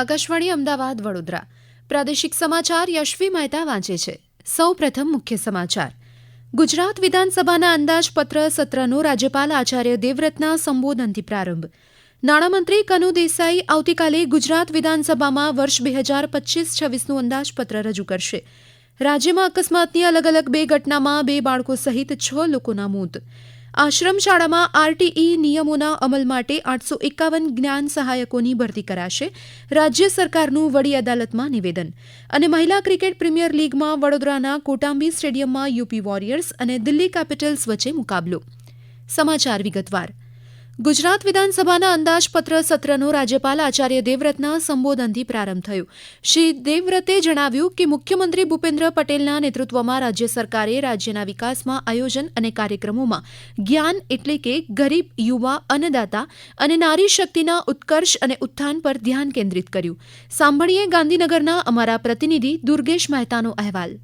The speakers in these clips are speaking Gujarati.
આકાશવાણી અમદાવાદ, વડોદરા. પ્રાદેશિક સમાચાર યશવી મહેતા વાંચે છે. સૌ પ્રથમ મુખ્ય સમાચાર. ગુજરાત વિધાનસભાના અંદાજપત્ર સત્રનો રાજ્યપાલ આચાર્ય દેવવ્રતના સંબોધનથી પ્રારંભ. નાણામંત્રી કનુ દેસાઈ આવતીકાલે ગુજરાત વિધાનસભામાં વર્ષ બે હજાર પચીસ છવ્વીસનું અંદાજપત્ર રજૂ કરશે. રાજ્યમાં અકસ્માતની અલગ અલગ બે ઘટનામાં બે બાળકો સહિત છ લોકોના મોત. આશ્રમ શાળામાં આરટીઈ નિયમોના અમલ માટે આઠસો એકાવન જ્ઞાન સહાયકોની ભરતી કરાશે. રાજ્ય સરકારનું વડી અદાલતમાં નિવેદન. અને મહિલા ક્રિકેટ પ્રીમિયર લીગમાં વડોદરાના કોટાંબી સ્ટેડિયમમાં યુપી વોરિયર્સ અને દિલ્હી કેપિટલ્સ વચ્ચે મુકાબલો. સમાચાર વિગતવાર. ગુજરાત વિધાનસભાના અંદાજપત્ર સત્રનો રાજ્યપાલ આચાર્ય દેવવ્રતના સંબોધનથી પ્રારંભ થયો. શ્રી દેવવ્રતે જણાવ્યું કે મુખ્યમંત્રી ભૂપેન્દ્ર પટેલના નેતૃત્વમાં રાજ્ય સરકારે રાજ્યના વિકાસમાં આયોજન અને કાર્યક્રમોમાં જ્ઞાન એટલે કે ગરીબ, યુવા, અન્નદાતા અને નારી શક્તિના ઉત્કર્ષ અને ઉત્થાન પર ધ્યાન કેન્દ્રિત કર્યું. સાંભળીએ ગાંધીનગરના અમારા પ્રતિનિધિ દુર્ગેશ મહેતાનો અહેવાલ.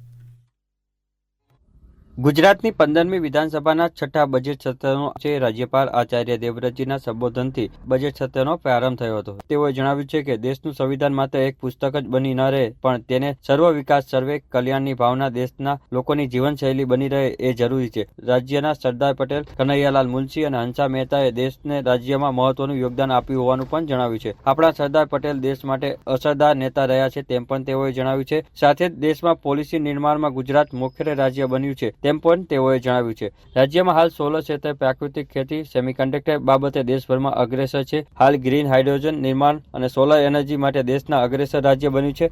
ગુજરાતની પંદરમી વિધાનસભાના છઠ્ઠા બજેટ સત્રનો છે રાજ્યપાલ આચાર્ય દેવવ્રતજીના સંબોધનથી બજેટ સત્રનો પ્રારંભ થયો હતો. તેઓએ જણાવ્યું છે કે દેશનું સંવિધાન માત્ર એક પુસ્તક જ બની ન રહે, પણ તેને સર્વ વિકાસ સર્વે કલ્યાણની ભાવના દેશના લોકોની જીવનશૈલી બની રહે એ જરૂરી છે. રાજ્યના સરદાર પટેલ, કનૈયાલાલ મુનશી અને હંસા મહેતાએ દેશને રાજ્યમાં મહત્વનું યોગદાન આપ્યું હોવાનું પણ જણાવ્યું છે. આપણા સરદાર પટેલ દેશ માટે અસરદાર નેતા રહ્યા છે તેમ પણ તેઓએ જણાવ્યું છે. સાથે જ દેશમાં પોલિસી નિર્માણમાં ગુજરાત મુખ્ય રાજ્ય બન્યું છે. તેમ પણ તેઓએ જણાવ્યું છે. રાજ્યમાં હાલ સોલર ક્ષેત્રે પ્રાકૃતિક ખેતી, સેમિકન્ડક્ટર બાબતે દેશભરમાં અગ્રેસર છે. હાલ ગ્રીન હાઇડ્રોજન નિર્માણ અને સોલર એનર્જી માટે દેશના અગ્રેસર રાજ્ય બન્યું છે.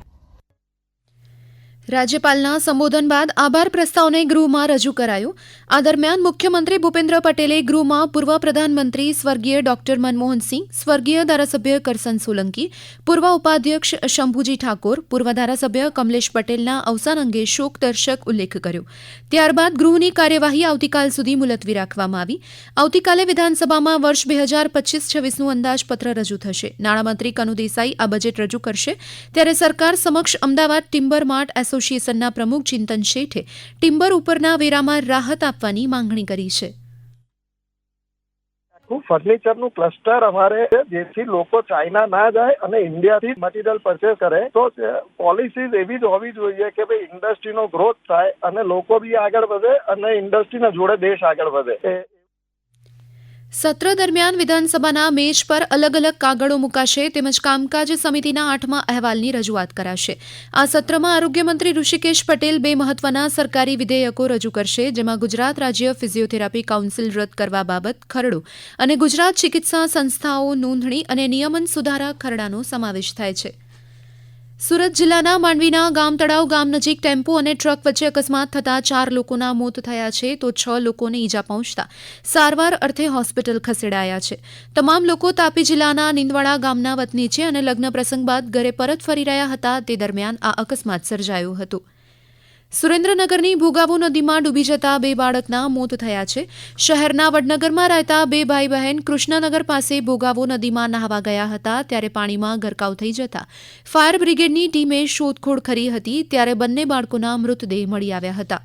રાજ્યપાલના સંબોધન બાદ આભાર પ્રસ્તાવને ગૃહમાં રજૂ કરાયો. આ દરમિયાન મુખ્યમંત્રી ભૂપેન્દ્ર પટેલે ગૃહમાં પૂર્વ પ્રધાનમંત્રી સ્વર્ગીય ડોક્ટર મનમોહનસિંહ સ્વર્ગીય ધારાસભ્ય કરસન સોલંકી, પૂર્વ ઉપાધ્યક્ષ શંભુજી ઠાકોર, પૂર્વ ધારાસભ્ય કમલેશ પટેલના અવસાન અંગે શોકદર્શક ઉલ્લેખ કર્યો. ત્યારબાદ ગૃહની કાર્યવાહી આવતીકાલ સુધી મુલતવી રાખવામાં આવી. આવતીકાલે વિધાનસભામાં વર્ષ બે હજાર પચીસ છવ્વીસનું અંદાજપત્ર રજૂ થશે. નાણામંત્રી કનુ દેસાઈ આ બજેટ રજૂ કરશે. ત્યારે સરકાર સમક્ષ અમદાવાદ ટિમ્બર માર્ટ એસોસિએશનના પ્રમુખ ચિંતન શેઠે ટિમ્બર ઉપરના વેરામાં રાહત આપવાની માંગણી કરી છે. આખું ફર્નિચરનું ક્લસ્ટર અમારે જેથી લોકો ચાઇના ના જાય અને ઇન્ડિયાથી મટીરિયલ પરચેસ કરે. તો પોલિસીઝ એવી જ હોવી જોઈએ કે ભાઈ ઇન્ડસ્ટ્રીનો ગ્રોથ થાય અને લોકો બી આગળ વધે અને ઇન્ડસ્ટ્રીના જોડે દેશ આગળ વધે. સત્ર દરમિયાન વિધાનસભાના મેજ પર અલગ અલગ કાગળો મુકાશે તેમજ કામકાજ સમિતિના આઠમા અહેવાલની રજૂઆત કરાશે. આ સત્રમાં આરોગ્યમંત્રી ઋષિકેશ પટેલ બે મહત્વના સરકારી વિધેયકો રજૂ કરશે, જેમાં ગુજરાત રાજ્ય ફિઝિયોથેરાપી કાઉન્સિલ રદ કરવા બાબત ખરડો અને ગુજરાત ચિકિત્સા સંસ્થાઓ નોંધણી અને નિયમન સુધારા ખરડાનો સમાવેશ થાય છે. સુરત જિલ્લાના માંડવીના ગામ તળાવ ગામ નજીક ટેમ્પો અને ટ્રક વચ્ચે અકસ્માત થતા ચાર લોકોના મોત થયા છે તો છ લોકોને ઈજા પહોંચતા સારવાર અર્થે હોસ્પિટલ ખસેડાયા છે. તમામ લોકો તાપી જિલ્લાના નિંદવાડા ગામના વતની છે અને લગ્ન પ્રસંગ બાદ ઘરે પરત ફરી રહ્યા હતા તે દરમિયાન આ અકસ્માત સર્જાયો હતો. સુરેન્દ્રનગરની ભોગાવો નદીમાં ડૂબી જતા બે બાળકના મોત થયા છે. શહેરના વડનગરમાં રહેતા બે ભાઈ બહેન કૃષ્ણનગર પાસે ભોગાવો નદીમાં નહાવા ગયા હતા ત્યારે પાણીમાં ગરકાવ થઈ જતા ફાયર બ્રિગેડની ટીમે શોધખોળ કરી હતી ત્યારે બંને બાળકોના મૃતદેહ મળી આવ્યા હતા.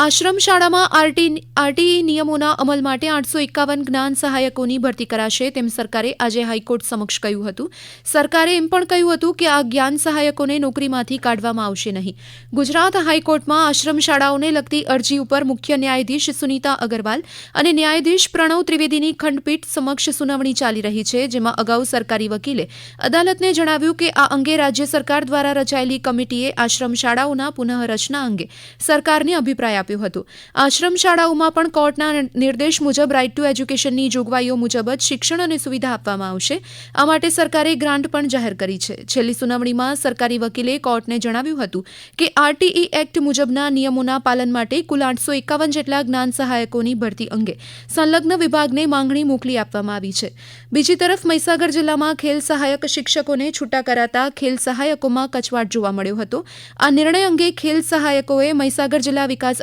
આશ્રમ શાળામાં આરટી આરટીઈ નિયમોના અમલ માટે આઠસો એકાવન જ્ઞાન સહાયકોની ભરતી કરાશે તેમ સરકારે આજે હાઈકોર્ટ સમક્ષ કહ્યું હતું. સરકારે એમ પણ કહ્યું હતું કે આ જ્ઞાન સહાયકોને નોકરીમાંથી કાઢવામાં આવશે નહીં. ગુજરાત હાઈકોર્ટમાં આશ્રમ શાળાઓને લગતી અરજી ઉપર મુખ્ય ન્યાયાધીશ સુનીતા અગરવાલ અને ન્યાયાધીશ પ્રણવ ત્રિવેદીની ખંડપીઠ સમક્ષ સુનાવણી ચાલી રહી છે, જેમાં અગાઉ સરકારી વકીલે અદાલતને જણાવ્યું કે આ અંગે રાજ્ય સરકાર દ્વારા રચાયેલી કમિટીએ આશ્રમ શાળાઓના પુનઃરચના અંગે સરકારને અભિપ્રાય આપ્યો હતું. આશ્રમ શાળાઓમાં પણ કોર્ટના નિર્દેશ મુજબ રાઇટ ટુ એજ્યુકેશનની જોગવાઈઓ મુજબ જ શિક્ષણ અને સુવિધા આપવામાં આવશે. આ માટે સરકારે ગ્રાન્ટ પણ જાહેર કરી છે. છેલ્લી સુનાવણીમાં સરકારી વકીલે કોર્ટને જણાવ્યું હતું કે આરટીઈ એક્ટ મુજબના નિયમોના પાલન માટે કુલ આઠસો એકાવન જેટલા જ્ઞાન સહાયકોની ભરતી અંગે સંલગ્ન વિભાગને માંગણી મોકલી આપવામાં આવી છે. બીજી તરફ મહીસાગર જિલ્લામાં ખેલ સહાયક શિક્ષકોને છૂટા કરાતા ખેલ સહાયકોમાં કચવાટ જોવા મળ્યો હતો. આ નિર્ણય અંગે ખેલ સહાયકોએ મહીસાગર જિલ્લા વિકાસ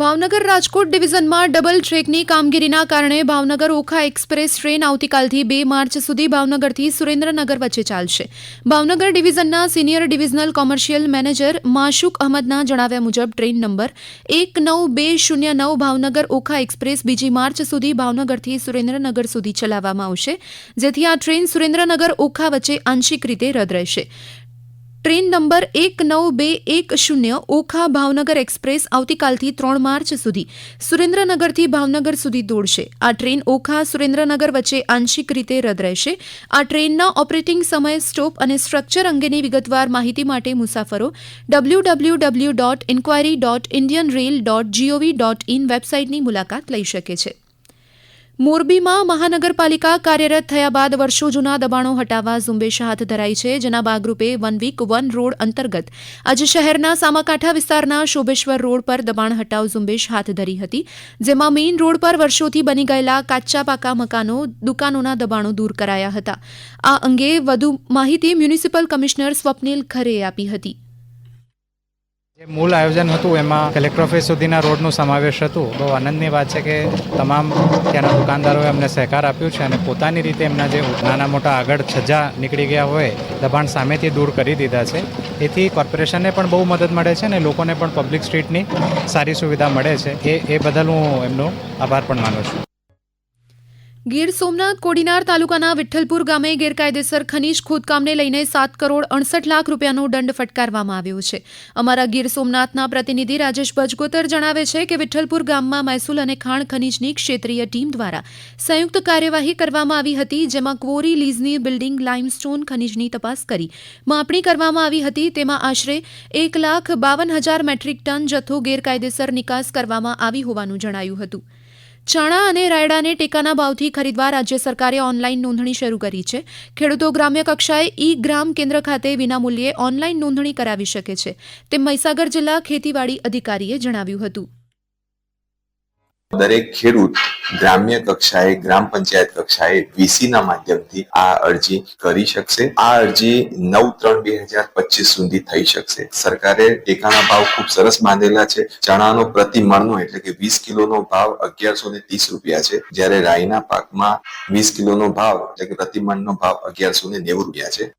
ભાવનગર રાજકોટ ડિવિઝનમાં ડબલ ટ્રેકની કામગીરીના કારણે ભાવનગર ઓખા એક્સપ્રેસ ટ્રેન આવતીકાલથી બે માર્ચ સુધી ભાવનગરથી સુરેન્દ્રનગર વચ્ચે ચાલશે. Bhavnagar ડિવિઝનના senior divisional commercial manager Mashuk અહમદના જણાવ્યા મુજબ ટ્રેન નંબર એક નવ બે શૂન્ય નવ ભાવનગર ઓખા એક્સપ્રેસ બીજી માર્ચ સુધી ભાવનગરથી સુરેન્દ્રનગર સુધી ચલાવવામાં આવશે, જેથી આ ટ્રેન સુરેન્દ્રનગર ઓખા વચ્ચે આંશિક રીતે રદ રહેશે. ટ્રેન નંબર એક નવ બે એક શૂન્ય ઓખા ભાવનગર એક્સપ્રેસ આવતીકાલથી ત્રણ માર્ચ સુધી સુરેન્દ્રનગરથી ભાવનગર સુધી દોડશે. આ ટ્રેન ઓખા સુરેન્દ્રનગર વચ્ચે આંશિક રીતે રદ રહેશે. આ ટ્રેનના ઓપરેટિંગ સમય સ્ટોપ અને સ્ટ્રક્ચર અંગેની વિગતવાર માહિતી માટે મુસાફરો W W W dot inquiry dot Indian rail dot G O V dot in વેબસાઇટની મુલાકાત લઈ શકે છે. મોરબીમાં મહાનગરપાલિકા કાર્યરત થયા બાદ વર્ષો જૂના દબાણો હટાવવા ઝુંબેશ હાથ ધરાઈ છે, જેના ભાગરૂપે વન વીક, વન રોડ અંતર્ગત આજે શહેરના સામાકાંઠા વિસ્તારના શોભેશ્વર રોડ પર દબાણ હટાવ ઝુંબેશ હાથ ધરી હતી, જેમાં મેઇન રોડ પર વર્ષોથી બની ગયેલા કાચા પાકા મકાનો, દુકાનોના દબાણો દૂર કરાયા હતા. આ અંગે વધુ માહિતી મ્યુનિસિપલ કમિશનર સ્વપ્નિલ ખરેએ આપી હતી. મૂળ આયોજન હતું, એમાં કલેક્ટર ઓફિસ સુધીના રોડનું સમાવેશ હતું. બહુ આનંદની વાત છે કે તમામ ત્યાંના દુકાનદારોએ અમને સહકાર આપ્યો છે અને પોતાની રીતે એમના જે નાના મોટા આગળ છજ્જા નીકળી ગયા હોય, દબાણ સામેથી દૂર કરી દીધા છે. એથી કોર્પોરેશનને પણ બહુ મદદ મળે છે અને લોકોને પણ પબ્લિક સ્ટ્રીટની સારી સુવિધા મળે છે. એ એ બદલ હું એમનો આભાર પણ માનું છું. ગીર સોમનાથ કોડીનાર તાલુકાના વિઠ્ઠલપુર ગામે ગેરકાયદેસર ખનીજ ખોદકામને લઈને સાત કરોડ અડસઠ લાખ રૂપિયાનો દંડ ફટકારવામાં આવ્યો છે. અમારા ગીર સોમનાથના પ્રતિનિધિ રાજેશ ભજગોતર જણાવે છે કે વિઠ્ઠલપુર ગામમાં મહેસૂલ અને ખાણ ખનીજની ક્ષેત્રીય ટીમ દ્વારા સંયુક્ત કાર્યવાહી કરવામાં આવી હતી, જેમાં ક્વોરી લીઝની બિલ્ડિંગ, લાઇમસ્ટોન ખનીજની તપાસ કરી માપણી કરવામાં આવી હતી. તેમાં આશરે એક લાખ બાવન હજાર મેટ્રિક ટન જથ્થો ગેરકાયદેસર નિકાસ કરવામાં આવી હોવાનું જણાયું હતું. ચણા અને રાયડાને ટેકાના ભાવથી ખરીદવા રાજ્ય સરકારે ઓનલાઈન નોંધણી શરૂ કરી છે. ખેડૂતો ગ્રામ્ય કક્ષાએ ઈ ગ્રામ કેન્દ્ર ખાતે વિનામૂલ્યે ઓનલાઈન નોંધણી કરાવી શકે છે. તેમ મહીસાગર જિલ્લા ખેતીવાડી અધિકારીએ જણાવ્યું હતું. દરેક ખેડૂત ગ્રામ્ય કક્ષાએ, ગ્રામ પંચાયત કક્ષાએ વીસી ના માધ્યમથી આ અરજી કરી શકશે. આ અરજી નવ ત્રણ બે હજાર પચીસ સુધી થઈ શકશે. સરકારે ટેકાના ભાવ ખૂબ સરસ બાંધેલા છે. ચણાનો પ્રતિ મણનો એટલે કે વીસ કિલોનો ભાવ અગિયારસો ને ત્રીસ રૂપિયા છે. જ્યારે રાઈના પાકમાં વીસ કિલોનો ભાવ એટલે કે પ્રતિ મણનો ભાવ અગિયારસો ને નેવું રૂપિયા છે.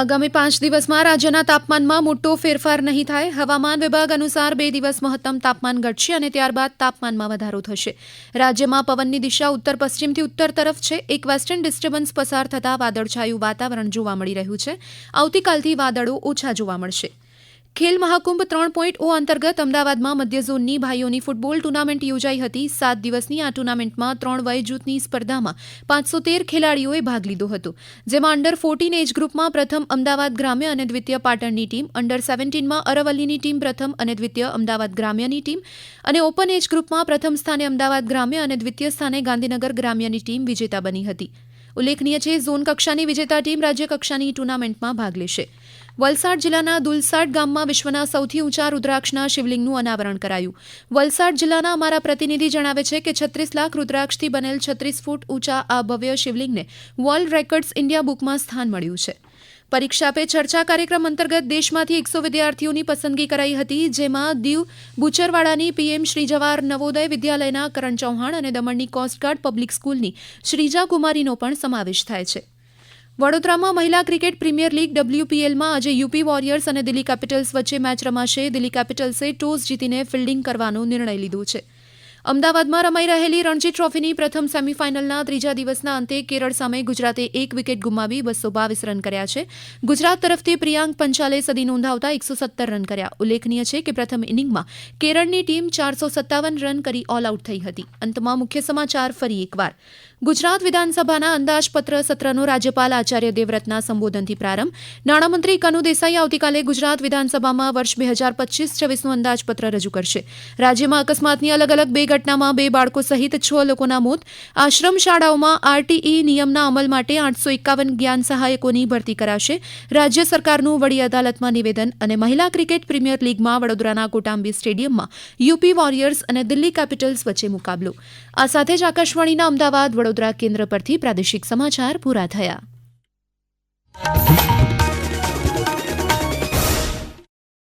આગામી પાંચ દિવસમાં રાજ્યના તાપમાનમાં મોટો ફેરફાર નહીં થાય. હવામાન વિભાગ અનુસાર બે દિવસ મહત્તમ તાપમાન ઘટશે અને ત્યારબાદ તાપમાનમાં વધારો થશે. રાજ્યમાં પવનની દિશા ઉત્તર પશ્ચિમથી ઉત્તર તરફ છે. એક વેસ્ટર્ન ડિસ્ટર્બન્સ પસાર થતાં વાદળછાયું વાતાવરણ જોવા મળી રહ્યું છે. આવતીકાલથી વાદળો ઓછા જોવા મળશે. ખેલ મહાકુંભ ત્રણ પોઈન્ટ ઓ અંતર્ગત અમદાવાદમાં મધ્ય ઝોનની ભાઈઓની ફૂટબોલ ટુર્નામેન્ટ યોજાઈ હતી. સાત દિવસની આ ટુર્નામેન્ટમાં ત્રણ વય જૂથની સ્પર્ધામાં પાંચસો તેર ખેલાડીઓએ ભાગ લીધો હતો. જેમાં અંડર ફોર્ટીન એજ ગ્રુપમાં પ્રથમ અમદાવાદ ગ્રામ્ય અને દ્વિતીય પાટણની ટીમ અંડર સેવન્ટીનમાં અરવલ્લીની ટીમ પ્રથમ અને દ્વિતીય અમદાવાદ ગ્રામ્યની ટીમ અને ઓપન એજ ગ્રુપમાં પ્રથમ સ્થાને અમદાવાદ ગ્રામ્ય અને દ્વિતીય સ્થાને ગાંધીનગર ગ્રામ્યની ટીમ વિજેતા બની હતી. ઉલ્લેખનીય છે, ઝોન કક્ષાની વિજેતા ટીમ રાજ્ય કક્ષાની ટુર્નામેન્ટમાં ભાગ લેશે. વલસાડ જિલ્લાના દુલસાડ ગામમાં વિશ્વના સૌથી ઊંચા રુદ્રાક્ષના શિવલિંગનું અનાવરણ કરાયું. વલસાડ જિલ્લાના અમારા પ્રતિનિધિ જણાવે છે કે છત્રીસ લાખ રુદ્રાક્ષથી બનેલ છત્રીસ ફૂટ ઊંચા આ ભવ્ય શિવલિંગને વર્લ્ડ રેકોર્ડ્સ ઇન્ડિયા બુકમાં સ્થાન મળ્યું છે. પરીક્ષા પે ચર્ચા કાર્યક્રમ અંતર્ગત દેશમાંથી એકસો વિદ્યાર્થીઓની પસંદગી કરાઈ હતી, જેમાં દીવ બુચરવાડાની પીએમ શ્રી જવાહર નવોદય વિદ્યાલયના કરણ ચૌહાણ અને દમણની કોસ્ટગાર્ડ પબ્લિક સ્કૂલની શ્રીજા કુમારીનો પણ સમાવેશ થાય છે. વડોદરામાં મહિલા ક્રિકેટ પ્રીમિયર લીગ ડબલ્યુપીએલમાં આજે યુપી વોરિયર્સ અને દિલ્હી કેપિટલ્સ વચ્ચે મેચ રમાશે. દિલ્હી કેપિટલ્સે ટોસ જીતીને ફિલ્ડિંગ કરવાનો નિર્ણય લીધો છે. અમદાવાદમાં રમાઈ રહેલી રણજી ટ્રોફીની પ્રથમ સેમીફાઇનલના ત્રીજા દિવસના અંતે કેરળ સામે ગુજરાતે એક વિકેટ ગુમાવી બસો બાવીસ રન કર્યા છે. ગુજરાત તરફથી પ્રિયાંક પંચાલે સદી નોંધાવતા એકસો સત્તર રન કર્યા. ઉલ્લેખનીય છે કે પ્રથમ ઇનિંગમાં કેરળની ટીમ ચારસો સત્તાવન રન કરી ઓલ થઈ હતી. અંતમાં મુખ્ય સમાચાર ફરી એકવાર. ગુજરાત વિધાનસભાના અંદાજપત્ર સત્રનો રાજ્યપાલ આચાર્ય દેવવ્રતના સંબોધનથી પ્રારંભ. નાણામંત્રી કનુ દેસાઈ આવતીકાલે ગુજરાત વિધાનસભામાં વર્ષ બે હજાર પચીસ છવ્વીસનું અંદાજપત્ર રજૂ કરશે. રાજ્યમાં અકસ્માતની અલગ અલગ બે ઘટનામાં બે બાળકો સહિત છ લોકોના મોત. આશ્રમ શાળાઓમાં આરટીઈ નિયમના અમલ માટે આઠસો એકાવન જ્ઞાન સહાયકોની ભરતી કરાશે. રાજ્ય સરકારનું વડી અદાલતમાં નિવેદન અને મહિલા ક્રિકેટ પ્રીમિયર લીગમાં વડોદરાના કોટાંબી સ્ટેડિયમમાં યુપી વોરિયર્સ અને દિલ્હી કેપિટલ્સ વચ્ચે મુકાબલો. આ સાથે જ આકાશવાણીના અમદાવાદ વડોદરા કેન્દ્ર પરથી પ્રાદેશિક સમાચાર પૂરા થયા.